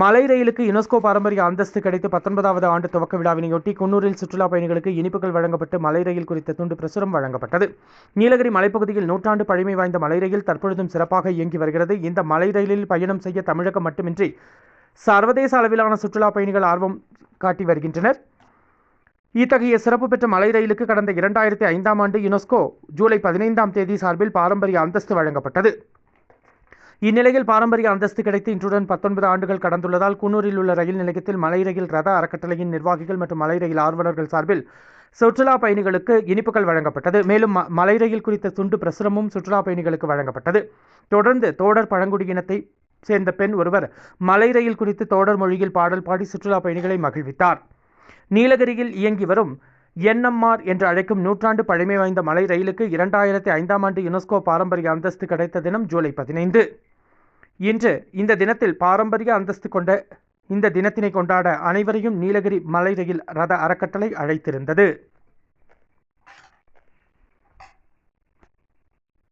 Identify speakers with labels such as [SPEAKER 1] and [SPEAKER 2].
[SPEAKER 1] மலை ரயிலுக்கு யுனெஸ்கோ பாரம்பரிய அந்தஸ்து கிடைத்து பத்தொன்பதாவது ஆண்டு துவக்க விழாவினையொட்டி குன்னூரில் சுற்றுலா பயணிகளுக்கு இனிப்புகள் வழங்கப்பட்டு மலை ரயில் குறித்த துண்டு பிரசுரம் வழங்கப்பட்டது. நீலகிரி மலைப்பகுதியில் நூற்றாண்டு பழமை வாய்ந்த மலை ரயில் தற்பொழுதும் சிறப்பாக இயங்கி வருகிறது. இந்த மலை ரயிலில் பயணம் செய்ய தமிழகம் மட்டுமின்றி சர்வதேச அளவிலான சுற்றுலா பயணிகள் ஆர்வம் காட்டி வருகின்றனர். இத்தகைய சிறப்பு பெற்ற மலை ரயிலுக்கு கடந்த இரண்டாயிரத்தி ஐந்தாம் ஆண்டு யுனெஸ்கோ ஜூலை பதினைந்தாம் தேதி சார்பில் பாரம்பரிய அந்தஸ்து வழங்கப்பட்டது. இந்நிலையில் பாரம்பரிய அந்தஸ்து கிடைத்து இன்றுடன் பத்தொன்பது ஆண்டுகள் கடந்துள்ளதால் குன்னூரில் உள்ள ரயில் நிலையத்தில் மலை ரயில் ரத அறக்கட்டளையின் நிர்வாகிகள் மற்றும் மலை ரயில் ஆர்வலர்கள் சார்பில் சுற்றுலா பயணிகளுக்கு இனிப்புகள் வழங்கப்பட்டது. மேலும் ம- மலை ரயில் குறித்த துண்டு பிரசுரமும் சுற்றுலா பயணிகளுக்கு வழங்கப்பட்டது. தொடர்ந்து தோடர் பழங்குடியினத்தை சேர்ந்த பெண் ஒருவர் மலை ரயில் குறித்து தோடர் மொழியில் பாடல் பாடி சுற்றுலா பயணிகளை மகிழ்வித்தார். நீலகிரியில் இயங்கி வரும் என்எம்ஆர் என்று அழைக்கும் நூற்றாண்டு பழமை வாய்ந்த மலை ரயிலுக்கு இரண்டாயிரத்தி ஐந்தாம் ஆண்டு யுனெஸ்கோ பாரம்பரிய அந்தஸ்து கிடைத்த தினம் ஜூலை பதினைந்து. இன்று இந்த தினத்தில் பாரம்பரிய அந்தஸ்து கொண்ட இந்த தினத்தினை கொண்டாட அனைவரையும் நீலகிரி மலை ரயில் ரத அறக்கட்டளை அழைத்திருந்தது.